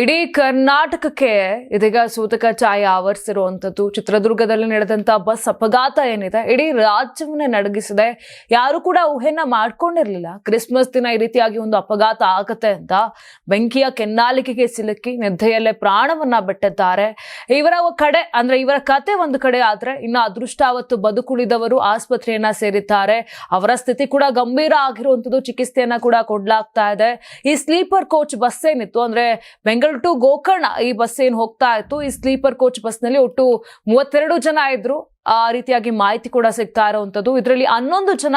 ಇಡೀ ಕರ್ನಾಟಕಕ್ಕೆ ಇದೀಗ ಸೂತಕ ಛಾಯೆ ಆವರಿಸಿರುವಂಥದ್ದು. ಚಿತ್ರದುರ್ಗದಲ್ಲಿ ನಡೆದಂತ ಬಸ್ ಅಪಘಾತ ಏನಿದೆ, ಇಡೀ ರಾಜ್ಯವನ್ನ ನಡಗಿಸಿದೆ. ಯಾರು ಕೂಡ ಊಹೆನ ಮಾಡ್ಕೊಂಡಿರ್ಲಿಲ್ಲ. ಕ್ರಿಸ್ಮಸ್ ದಿನ ಈ ರೀತಿಯಾಗಿ ಒಂದು ಅಪಘಾತ ಆಗತ್ತೆ ಅಂತ ಬೆಂಕಿಯ ಕೆನ್ನಾಲಿಕೆಗೆ ಸಿಲುಕಿ ನಿದ್ದೆಯಲ್ಲೇ ಪ್ರಾಣವನ್ನ ಬಿಟ್ಟಿದ್ದಾರೆ. ಇವರ ಕಡೆ, ಅಂದ್ರೆ ಇವರ ಕತೆ ಒಂದು ಕಡೆ ಆದ್ರೆ ಇನ್ನು ಅದೃಷ್ಟಾವತ್ತು ಬದುಕುಳಿದವರು ಆಸ್ಪತ್ರೆಯನ್ನ ಸೇರಿದ್ದಾರೆ. ಅವರ ಸ್ಥಿತಿ ಕೂಡ ಗಂಭೀರ ಆಗಿರುವಂತದ್ದು ಚಿಕಿತ್ಸೆಯನ್ನ ಕೂಡ ಕೊಡ್ಲಾಗ್ತಾ ಇದೆ. ಈ ಸ್ಲೀಪರ್ ಕೋಚ್ ಬಸ್ ಏನಿತ್ತು, ಅಂದ್ರೆ ಬೆಂಗಳೂರು ಟು ಗೋಕರ್ಣ ಈ ಬಸ್ ಏನು ಹೋಗ್ತಾ ಇತ್ತು? ಈ ಸ್ಲೀಪರ್ ಕೋಚ್ ಬಸ್ನಲ್ಲಿ ಒಟ್ಟು ಮೂವತ್ತೆರಡು ಜನ ಇದ್ರು. ಆ ರೀತಿಯಾಗಿ ಮಾಹಿತಿ ಕೂಡ ಸಿಗ್ತಾ ಇರುವಂತದ್ದು ಇದರಲ್ಲಿ ಹನ್ನೊಂದು ಜನ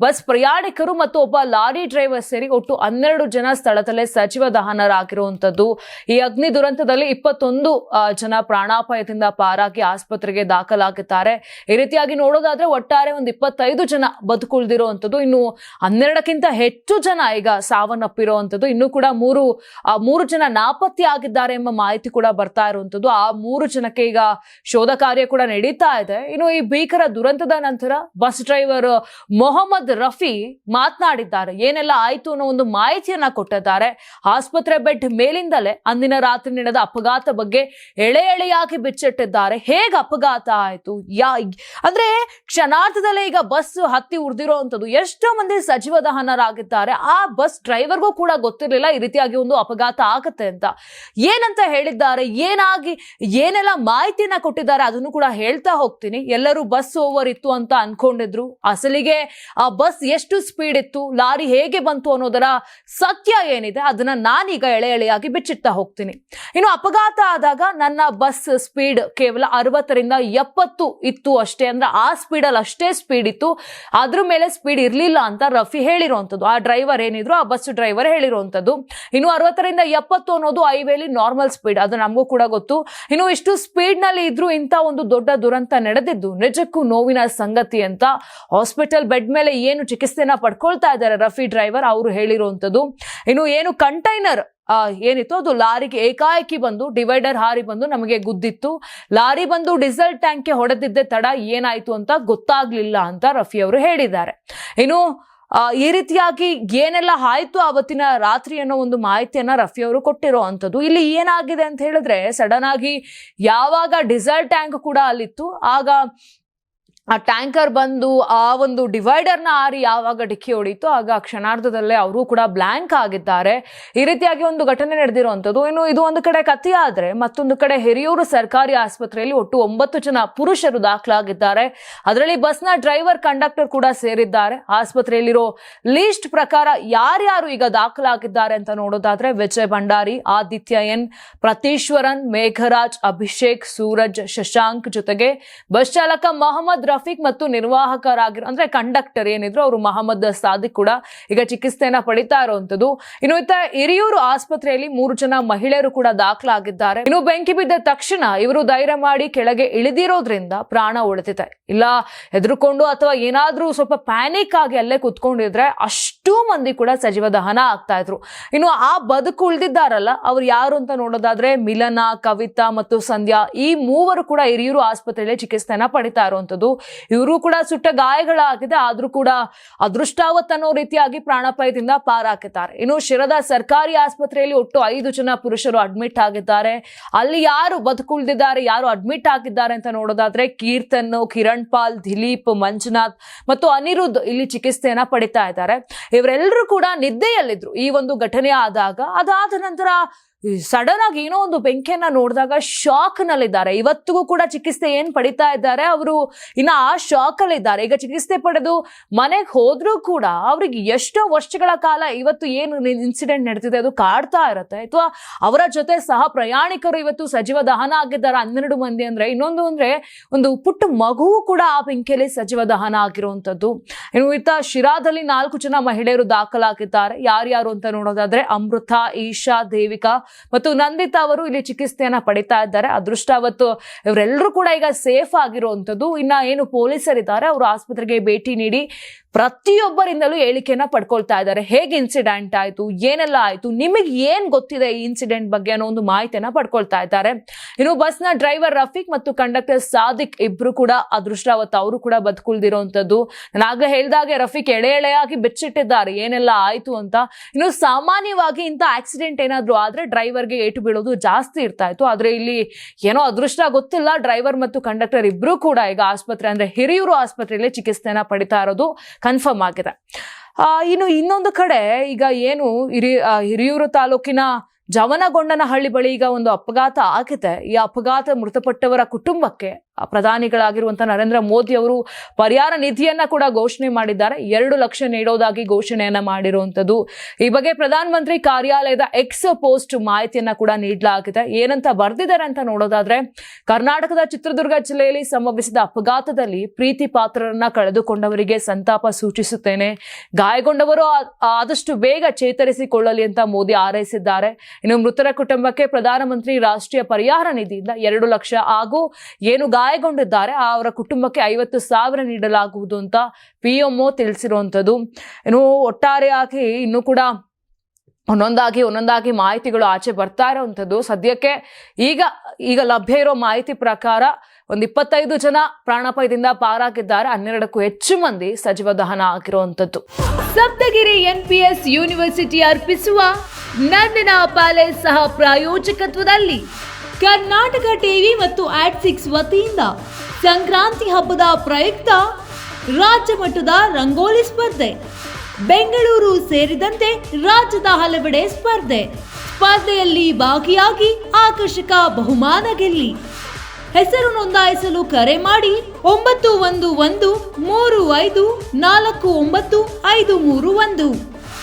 ಬಸ್ ಪ್ರಯಾಣಿಕರು ಮತ್ತು ಒಬ್ಬ ಲಾರಿ ಡ್ರೈವರ್ ಸೇರಿ ಒಟ್ಟು ಹನ್ನೆರಡು ಜನ ಸ್ಥಳದಲ್ಲೇ ಸಚಿವ ದಹನರಾಗಿರುವಂತದ್ದು ಈ ಅಗ್ನಿ ದುರಂತದಲ್ಲಿ ಇಪ್ಪತ್ತೊಂದು ಜನ ಪ್ರಾಣಾಪಾಯದಿಂದ ಪಾರಾಗಿ ಆಸ್ಪತ್ರೆಗೆ ದಾಖಲಾಗಿದ್ದಾರೆ. ಈ ರೀತಿಯಾಗಿ ನೋಡೋದಾದ್ರೆ ಒಟ್ಟಾರೆ ಒಂದು ಇಪ್ಪತ್ತೈದು ಜನ ಬದುಕುಳಿದಿರುವಂತದ್ದು ಇನ್ನು ಹನ್ನೆರಡಕ್ಕಿಂತ ಹೆಚ್ಚು ಜನ ಈಗ ಸಾವನ್ನಪ್ಪಿರುವಂತದ್ದು ಇನ್ನು ಕೂಡ ಮೂರು ಮೂರು ಜನ ನಾಪತ್ತೆ ಆಗಿದ್ದಾರೆ ಎಂಬ ಮಾಹಿತಿ ಕೂಡ ಬರ್ತಾ ಇರುವಂತದ್ದು ಆ ಮೂರು ಜನಕ್ಕೆ ಈಗ ಶೋಧ ಕಾರ್ಯ ಕೂಡ ನಡೀತಾ ಇದೆ. ಇನ್ನು ಈ ಭೀಕರ ದುರಂತದ ನಂತರ ಬಸ್ ಡ್ರೈವರ್ ಮೊಹಮ್ಮದ್ ರಫಿ ಮಾತನಾಡಿದ್ದಾರೆ. ಏನೆಲ್ಲ ಆಯ್ತು ಅನ್ನೋ ಒಂದು ಮಾಹಿತಿಯನ್ನ ಕೊಟ್ಟಿದ್ದಾರೆ. ಆಸ್ಪತ್ರೆ ಬೆಡ್ ಮೇಲಿಂದಲೇ ಅಂದಿನ ರಾತ್ರಿ ನಡೆದ ಅಪಘಾತ ಬಗ್ಗೆ ಎಳೆ ಎಳೆಯಾಗಿ ಬಿಚ್ಚಿಟ್ಟಿದ್ದಾರೆ. ಹೇಗೆ ಅಪಘಾತ ಆಯ್ತು? ಯಾ ಅಂದ್ರೆ ಕ್ಷಣಾರ್ಧದಲ್ಲೇ ಈಗ ಬಸ್ ಹತ್ತಿ ಉರ್ದಿರೋಂಥದ್ದು. ಎಷ್ಟೋ ಮಂದಿ ಸಜೀವ ದಹನರಾಗಿದ್ದಾರೆ ಆ ಬಸ್ ಡ್ರೈವರ್ಗೂ ಕೂಡ ಗೊತ್ತಿರಲಿಲ್ಲ ಈ ರೀತಿಯಾಗಿ ಒಂದು ಅಪಘಾತ ಆಗುತ್ತೆ ಅಂತ. ಏನಂತ ಹೇಳಿದ್ದಾರೆ? ಏನಾಗಿ, ಏನೆಲ್ಲ ಮಾಹಿತಿಯನ್ನ ಕೊಟ್ಟಿದ್ದಾರೆ? ಅದನ್ನು ಕೂಡ ಹೇಳ್ತಾ ಹೋಗ್ತೀನಿ. ಎಲ್ಲರೂ ಬಸ್ ಓವರ್ ಇತ್ತು ಅಂತ ಅನ್ಕೊಂಡಿದ್ರು. ಅಸಲಿಗೆ ಆ ಬಸ್ ಎಷ್ಟು ಸ್ಪೀಡ್ ಇತ್ತು, ಲಾರಿ ಹೇಗೆ ಬಂತು ಅನ್ನೋದರ ಸತ್ಯ ಏನಿದೆ, ಅದನ್ನ ನಾನೀಗ ಎಳೆ ಎಳೆಯಾಗಿ ಬಿಚ್ಚಿಡ್ತಾ ಹೋಗ್ತೀನಿ. ಇನ್ನು ಅಪಘಾತ ಆದಾಗ ನನ್ನ ಬಸ್ ಸ್ಪೀಡ್ ಕೇವಲ ಅರವತ್ತರಿಂದ ಎಪ್ಪತ್ತು ಇತ್ತು ಅಷ್ಟೇ. ಅಂದ್ರೆ ಆ ಸ್ಪೀಡಲ್ಲಿ ಅಷ್ಟೇ ಸ್ಪೀಡ್ ಇತ್ತು. ಅದ್ರ ಮೇಲೆ ಸ್ಪೀಡ್ ಇರಲಿಲ್ಲ ಅಂತ ರಫಿ ಹೇಳಿರುವಂಥದ್ದು. ಆ ಡ್ರೈವರ್ ಏನಿದ್ರು ಆ ಬಸ್ ಡ್ರೈವರ್ ಹೇಳಿರುವಂಥದ್ದು. ಇನ್ನು ಅರವತ್ತರಿಂದ ಎಪ್ಪತ್ತು ಅನ್ನೋದು ಹೈವೇಲಿ ನಾರ್ಮಲ್ ಸ್ಪೀಡ್ ಅದು ನಮಗೂ ಕೂಡ ಗೊತ್ತು. ಇನ್ನು ಇಷ್ಟು ಸ್ಪೀಡ್ನಲ್ಲಿ ಇದ್ರು ಇಂಥ ಒಂದು ದೊಡ್ಡ ದುರಂತ ನಡೆದಿದ್ದು ನಿಜಕ್ಕೂ ನೋವಿನ ಸಂಗತಿ ಅಂತ ಹಾಸ್ಪಿಟಲ್ ಬೆಡ್ ಮೇಲೆ ಏನು ಚಿಕಿತ್ಸೆನ ಪಡ್ಕೊಳ್ತಾ ಇದ್ದಾರೆ ರಫಿ ಡ್ರೈವರ್ ಅವರು ಹೇಳಿರುವಂಥದ್ದು. ಇನ್ನು ಏನು ಕಂಟೈನರ್ ಏನಿತ್ತು ಅದು ಲಾರಿಗೆ ಏಕಾಏಕಿ ಬಂದು ಡಿವೈಡರ್ ಹಾರಿ ಬಂದು ನಮಗೆ ಗುದ್ದಿತ್ತು. ಲಾರಿ ಬಂದು ಡೀಸೆಲ್ ಟ್ಯಾಂಕ್ಗೆ ಹೊಡೆದಿದ್ದೆ ತಡ ಏನಾಯ್ತು ಅಂತ ಗೊತ್ತಾಗ್ಲಿಲ್ಲ ಅಂತ ರಫಿ ಅವರು ಹೇಳಿದ್ದಾರೆ. ಇನ್ನು ಈ ರೀತಿಯಾಗಿ ಏನೆಲ್ಲ ಆಯ್ತು ಆವತ್ತಿನ ರಾತ್ರಿ ಅನ್ನೋ ಒಂದು ಮಾಹಿತಿಯನ್ನ ರಫಿ ಅವರು ಕೊಟ್ಟಿರೋ ಅಂಥದ್ದು ಇಲ್ಲಿ ಏನಾಗಿದೆ ಅಂತ ಹೇಳಿದ್ರೆ ಸಡನ್ ಆಗಿ ಯಾವಾಗ ಡೀಸೆಲ್ ಟ್ಯಾಂಕ್ ಕೂಡ ಅಲ್ಲಿತ್ತು, ಆಗ ಆ ಟ್ಯಾಂಕರ್ ಬಂದು ಆ ಒಂದು ಡಿವೈಡರ್ನ ಆರಿ ಯಾವಾಗ ಡಿಕ್ಕಿ ಹೊಡೀತು ಆಗ ಕ್ಷಣಾರ್ಧದಲ್ಲೇ ಅವರು ಕೂಡ ಬ್ಲ್ಯಾಂಕ್ ಆಗಿದ್ದಾರೆ. ಈ ರೀತಿಯಾಗಿ ಒಂದು ಘಟನೆ ನಡೆದಿರುವಂಥದ್ದು. ಇನ್ನು ಇದು ಒಂದು ಕಡೆ ಕಥೆ ಆದ್ರೆ ಮತ್ತೊಂದು ಕಡೆ ಹಿರಿಯೂರು ಸರ್ಕಾರಿ ಆಸ್ಪತ್ರೆಯಲ್ಲಿ ಒಟ್ಟು ಒಂಬತ್ತು ಜನ ಪುರುಷರು ದಾಖಲಾಗಿದ್ದಾರೆ. ಅದರಲ್ಲಿ ಬಸ್ನ ಡ್ರೈವರ್, ಕಂಡಕ್ಟರ್ ಕೂಡ ಸೇರಿದ್ದಾರೆ. ಆಸ್ಪತ್ರೆಯಲ್ಲಿರೋ ಲೀಸ್ಟ್ ಪ್ರಕಾರ ಯಾರ್ಯಾರು ಈಗ ದಾಖಲಾಗಿದ್ದಾರೆ ಅಂತ ನೋಡೋದಾದ್ರೆ ವಿಜಯ್ ಭಂಡಾರಿ, ಆದಿತ್ಯ ಎನ್, ಪ್ರತೀಶ್ವರನ್, ಮೇಘರಾಜ್, ಅಭಿಷೇಕ್, ಸೂರಜ್, ಶಶಾಂಕ್ ಜೊತೆಗೆ ಬಸ್ ಚಾಲಕ ಮಹಮ್ಮದ್ ರಫೀಕ್ ಮತ್ತು ನಿರ್ವಾಹಕರಾಗಿರೋ ಅಂದ್ರೆ ಕಂಡಕ್ಟರ್ ಏನಿದ್ರು ಅವರು ಮಹಮ್ಮದ್ ಸಾದಿಕ್ ಕೂಡ ಈಗ ಚಿಕಿತ್ಸೆಯನ್ನ ಪಡಿತಾ ಇರುವಂತದ್ದು ಇನ್ನು ಇತ್ತ ಹಿರಿಯೂರು ಆಸ್ಪತ್ರೆಯಲ್ಲಿ ಮೂರು ಜನ ಮಹಿಳೆಯರು ಕೂಡ ದಾಖಲಾಗಿದ್ದಾರೆ. ಇನ್ನು ಬೆಂಕಿ ಬಿದ್ದ ತಕ್ಷಣ ಇವರು ಧೈರ್ಯ ಮಾಡಿ ಕೆಳಗೆ ಇಳಿದಿರೋದ್ರಿಂದ ಪ್ರಾಣ ಉಳಿತಿದೆ ಇಲ್ಲ, ಹೆದರ್ಕೊಂಡು ಅಥವಾ ಏನಾದ್ರೂ ಸ್ವಲ್ಪ ಪ್ಯಾನಿಕ್ ಆಗಿ ಅಲ್ಲೇ ಕುತ್ಕೊಂಡಿದ್ರೆ ಅಷ್ಟು ಮಂದಿ ಕೂಡ ಸಜೀವ ದಹನ ಆಗ್ತಾ ಇದ್ರು. ಇನ್ನು ಆ ಬದುಕು ಉಳಿದಿದ್ದಾರಲ್ಲ, ಅವ್ರು ಯಾರು ಅಂತ ನೋಡೋದಾದ್ರೆ ಮಿಲನ, ಕವಿತಾ ಮತ್ತು ಸಂಧ್ಯಾ ಈ ಮೂವರು ಕೂಡ ಹಿರಿಯೂರು ಆಸ್ಪತ್ರೆಯಲ್ಲಿ ಚಿಕಿತ್ಸೆಯನ್ನ ಪಡಿತಾ ಇರುವಂತದ್ದು ಇವರು ಕೂಡ ಸುಟ್ಟ ಗಾಯಗಳಾಗಿದೆ, ಆದ್ರೂ ಕೂಡ ಅದೃಷ್ಟಾವತ್ ಅನ್ನೋ ರೀತಿಯಾಗಿ ಪ್ರಾಣಾಪಾಯದಿಂದ ಪಾರಾಕಿದ್ದಾರೆ ಇನ್ನು ಶಿರದ ಸರ್ಕಾರಿ ಆಸ್ಪತ್ರೆಯಲ್ಲಿ ಒಟ್ಟು ಐದು ಜನ ಪುರುಷರು ಅಡ್ಮಿಟ್ ಆಗಿದ್ದಾರೆ. ಅಲ್ಲಿ ಯಾರು ಬದುಕುಳಿದಿದ್ದಾರೆ, ಯಾರು ಅಡ್ಮಿಟ್ ಆಗಿದ್ದಾರೆ ಅಂತ ನೋಡೋದಾದ್ರೆ ಕೀರ್ತನ್ ಕಿರಣ್ ಪಾಲ್ ದಿಲೀಪ್, ಮಂಜುನಾಥ್ ಮತ್ತು ಅನಿರುದ್ಧ ಇಲ್ಲಿ ಚಿಕಿತ್ಸೆಯನ್ನ ಪಡಿತಾ ಇದ್ದಾರೆ. ಇವರೆಲ್ಲರೂ ಕೂಡ ನಿದ್ದೆಯಲ್ಲಿದ್ರು. ಈ ಒಂದು ಘಟನೆ ಆದಾಗ, ಅದಾದ ನಂತರ ಸಡನ್ ಆಗಿ ಏನೋ ಒಂದು ಬೆಂಕಿಯನ್ನ ನೋಡಿದಾಗ ಶಾಕ್ ನಲ್ಲಿದ್ದಾರೆ. ಇವತ್ತಿಗೂ ಕೂಡ ಚಿಕಿತ್ಸೆ ಏನ್ ಪಡಿತಾ ಇದ್ದಾರೆ? ಅವರು ಇನ್ನ ಆ ಶಾಕ್ ಅಲ್ಲಿ ಇದ್ದಾರೆ. ಈಗ ಚಿಕಿತ್ಸೆ ಪಡೆದು ಮನೆಗೆ ಹೋದ್ರೂ ಕೂಡ ಅವ್ರಿಗೆ ಎಷ್ಟೋ ವರ್ಷಗಳ ಕಾಲ ಇವತ್ತು ಏನು ಇನ್ಸಿಡೆಂಟ್ ನಡೀತಿದೆ ಅದು ಕಾಡ್ತಾ ಇರುತ್ತೆ. ಅಥವಾ ಅವರ ಜೊತೆ ಸಹ ಪ್ರಯಾಣಿಕರು ಇವತ್ತು ಸಜೀವ ದಹನ ಆಗಿದ್ದಾರೆ. ಹನ್ನೆರಡು ಮಂದಿ ಅಂದ್ರೆ ಇನ್ನೊಂದು ಅಂದ್ರೆ ಒಂದು ಪುಟ್ಟ ಮಗು ಕೂಡ ಆ ಬೆಂಕಿಯಲ್ಲಿ ಸಜೀವ ದಹನ ಆಗಿರುವಂತದ್ದು. ಇನ್ನು ಇತ್ತ ಶಿರಾದಲ್ಲಿ ನಾಲ್ಕು ಜನ ಮಹಿಳೆಯರು ದಾಖಲಾಗಿದ್ದಾರೆ. ಯಾರ್ಯಾರು ಅಂತ ನೋಡೋದಾದ್ರೆ ಅಮೃತ, ಈಶಾ, ದೇವಿಕಾ ಮತ್ತು ನಂದಿತಾ ಅವರು ಇಲ್ಲಿ ಚಿಕಿತ್ಸೆಯನ್ನ ಪಡಿತಾ ಇದ್ದಾರೆ. ಅದೃಷ್ಟವತ್ತು ಇವರೆಲ್ಲರೂ ಕೂಡ ಈಗ ಸೇಫ್ ಆಗಿರುವಂಥದ್ದು ಇನ್ನ ಏನು ಪೊಲೀಸರಿದ್ದಾರೆ, ಅವರು ಆಸ್ಪತ್ರೆಗೆ ಭೇಟಿ ನೀಡಿ ಪ್ರತಿಯೊಬ್ಬರಿಂದಲೂ ಹೇಳಿಕೆಯನ್ನ ಪಡ್ಕೊಳ್ತಾ ಇದ್ದಾರೆ. ಹೇಗೆ ಇನ್ಸಿಡೆಂಟ್ ಆಯಿತು, ಏನೆಲ್ಲ ಆಯಿತು, ನಿಮಗೆ ಏನು ಗೊತ್ತಿದೆ ಈ ಇನ್ಸಿಡೆಂಟ್ ಬಗ್ಗೆ ಅನ್ನೋ ಒಂದು ಮಾಹಿತಿಯನ್ನ ಪಡ್ಕೊಳ್ತಾ ಇದ್ದಾರೆ. ಇನ್ನು ಬಸ್ನ ಡ್ರೈವರ್ ರಫೀಕ್ ಮತ್ತು ಕಂಡಕ್ಟರ್ ಸಾದಿಕ್ ಇಬ್ರು ಕೂಡ ಅದೃಷ್ಟಾವತ್ ಅವರು ಕೂಡ ಬದುಕುಳ್ದಿರೋಂಥದ್ದು. ನಾನು ಆಗ್ಲೇ ಹೇಳಿದಾಗೆ ರಫೀಕ್ ಎಳೆ ಎಳೆಯಾಗಿ ಬೆಚ್ಚಿಟ್ಟಿದ್ದಾರೆ. ಏನೆಲ್ಲ ಆಯಿತು ಅಂತ. ಇನ್ನು ಸಾಮಾನ್ಯವಾಗಿ ಇಂಥ ಆಕ್ಸಿಡೆಂಟ್ ಏನಾದರೂ ಆದ್ರೆ ಡ್ರೈವರ್ ಡ್ರೈವರ್ಗೆ ಏಟು ಬೀಳೋದು ಜಾಸ್ತಿ ಇರ್ತಾ ಇತ್ತು. ಆದರೆ ಇಲ್ಲಿ ಏನೋ ಅದೃಷ್ಟ ಗೊತ್ತಿಲ್ಲ. ಡ್ರೈವರ್ ಮತ್ತು ಕಂಡಕ್ಟರ್ ಇಬ್ಬರೂ ಕೂಡ ಈಗ ಆಸ್ಪತ್ರೆ ಅಂದ್ರೆ ಹಿರಿಯೂರು ಆಸ್ಪತ್ರೆಯಲ್ಲಿ ಚಿಕಿತ್ಸೆನ ಪಡಿತಾ ಇರೋದು ಕನ್ಫರ್ಮ್ ಆಗಿದೆ. ಇನ್ನು ಇನ್ನೊಂದು ಕಡೆ ಈಗ ಏನು ಹಿರಿ ಹಿರಿಯೂರು ತಾಲೂಕಿನ ಜವನಗೊಂಡನಹಳ್ಳಿ ಬಳಿ ಈಗ ಒಂದು ಅಪಘಾತ ಆಗಿದೆ. ಈ ಅಪಘಾತ ಮೃತಪಟ್ಟವರ ಕುಟುಂಬಕ್ಕೆ ಆ, ಪ್ರಧಾನಿಗಳಾಗಿರುವಂತ ನರೇಂದ್ರ ಮೋದಿ ಅವರು ಪರಿಹಾರ ನಿಧಿಯನ್ನ ಕೂಡ ಘೋಷಣೆ ಮಾಡಿದ್ದಾರೆ. ಎರಡು ಲಕ್ಷ ನೀಡೋದಾಗಿ ಘೋಷಣೆಯನ್ನ ಮಾಡಿರುವಂತದ್ದು ಈ ಬಗ್ಗೆ ಪ್ರಧಾನಮಂತ್ರಿ ಕಾರ್ಯಾಲಯದ ಎಕ್ಸ್ ಪೋಸ್ಟ್ ಮಾಹಿತಿಯನ್ನ ಕೂಡ ನೀಡಲಾಗಿದೆ. ಏನಂತ ಬರ್ದಿದ್ದಾರೆ ಅಂತ ನೋಡೋದಾದ್ರೆ ಕರ್ನಾಟಕದ ಚಿತ್ರದುರ್ಗ ಜಿಲ್ಲೆಯಲ್ಲಿ ಸಂಭವಿಸಿದ ಅಪಘಾತದಲ್ಲಿ ಪ್ರೀತಿ ಪಾತ್ರರನ್ನ ಕಳೆದುಕೊಂಡವರಿಗೆ ಸಂತಾಪ ಸೂಚಿಸುತ್ತೇನೆ. ಗಾಯಗೊಂಡವರು ಆದಷ್ಟು ಬೇಗ ಚೇತರಿಸಿಕೊಳ್ಳಲಿ ಅಂತ ಮೋದಿ ಹಾರೈಸಿದ್ದಾರೆ. ಇನ್ನು ಮೃತರ ಕುಟುಂಬಕ್ಕೆ ಪ್ರಧಾನಮಂತ್ರಿ ರಾಷ್ಟ್ರೀಯ ಪರಿಹಾರ ನಿಧಿಯಿಂದ ಎರಡು ಲಕ್ಷ ಹಾಗೂ ಏನು ಗಾಯಗೊಂಡಿದ್ದಾರೆ. ಅವರ ಕುಟುಂಬಕ್ಕೆ ಐವತ್ತು ಸಾವಿರ ನೀಡಲಾಗುವುದು ಅಂತ ಪಿ ಎಂ ಒ ತಿಳಿಸಿರುವಂಥದ್ದು. ಇನ್ನು ಒಟ್ಟಾರೆಯಾಗಿ ಇನ್ನೂ ಕೂಡ ಒಂದೊಂದಾಗಿ ಒಂದೊಂದಾಗಿ ಮಾಹಿತಿಗಳು ಆಚೆ ಬರ್ತಾ ಇರೋವಂಥದ್ದು. ಸದ್ಯಕ್ಕೆ ಈಗ ಈಗ ಲಭ್ಯ ಇರೋ ಮಾಹಿತಿ ಪ್ರಕಾರ ಒಂದು ಇಪ್ಪತ್ತೈದು ಜನ ಪ್ರಾಣಾಪಾಯದಿಂದ ಪಾರಾಗಿದ್ದಾರೆ. ಹನ್ನೆರಡಕ್ಕೂ ಹೆಚ್ಚು ಮಂದಿ ಸಜೀವ ದಹನ ಆಗಿರುವಂಥದ್ದು. ಸಪ್ತಗಿರಿ ಎನ್ಪಿಎಸ್ ಯೂನಿವರ್ಸಿಟಿ ಅರ್ಪಿಸುವ ನಂದಿನ ಪ್ಯಾಲೇಸ್ ಸಹ ಪ್ರಾಯೋಜಕತ್ವದಲ್ಲಿ. ಕರ್ನಾಟಕ ಟಿವಿ ಮತ್ತು ಆಟ್ ಸಿಕ್ಸ್ ವತಿಯಿಂದ ಸಂಕ್ರಾಂತಿ ಹಬ್ಬದ ಪ್ರಯುಕ್ತ ರಾಜ್ಯ ಮಟ್ಟದ ರಂಗೋಲಿ ಸ್ಪರ್ಧೆ. ಬೆಂಗಳೂರು ಸೇರಿದಂತೆ ರಾಜ್ಯದ ಹಲವೆಡೆ ಸ್ಪರ್ಧೆ. ಸ್ಪರ್ಧೆಯಲ್ಲಿ ಭಾಗಿಯಾಗಿ ಆಕರ್ಷಕ ಬಹುಮಾನ ಗೆಲ್ಲಿ. ಹೆಸರು ನೋಂದಾಯಿಸಲು ಕರೆ ಮಾಡಿ ಒಂಬತ್ತು ಒಂದು ಒಂದು ಮೂರು ಐದು ನಾಲ್ಕು ಒಂಬತ್ತು ಐದು ಮೂರು ಒಂದು.